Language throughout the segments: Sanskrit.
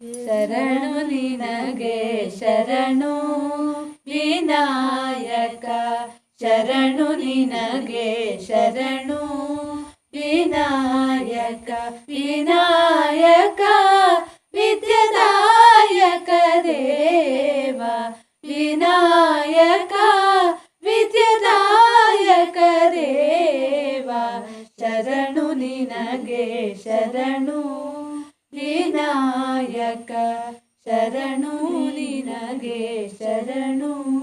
शरणुनिनगे शरणो विनायक शरणुनिनगे शरणो विनायक विनायका विद्यनायक देव विना शरणो नगे शरणु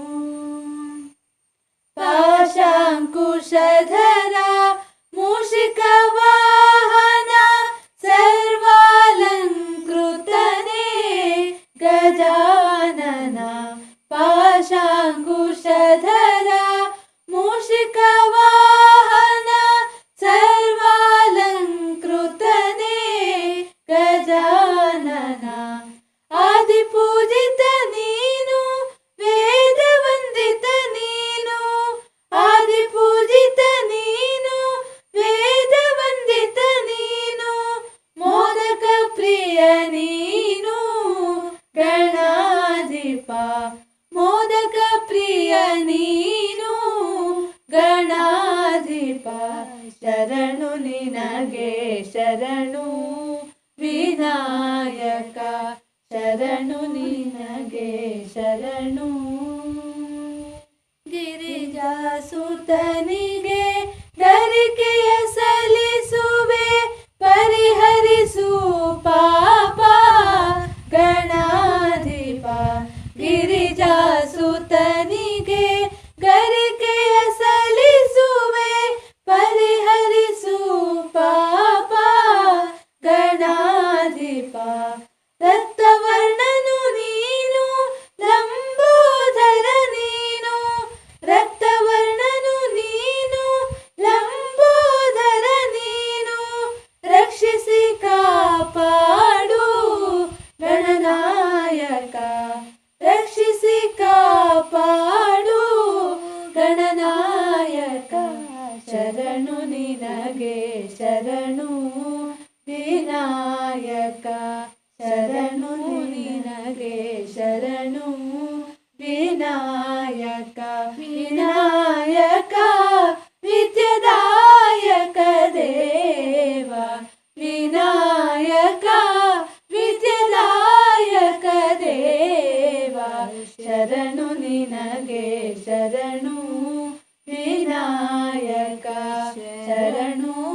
शरणु नी नागे शरणु विनायका शरणु नी नगे शरणु गिरिजाू े शरणु विनायका शरणु निनगे शरणु विनायका विनायका विद्यदायकदेवा विनायका विद्यदायकदेवा शरणुनिनगे शरणु विनायका शरणु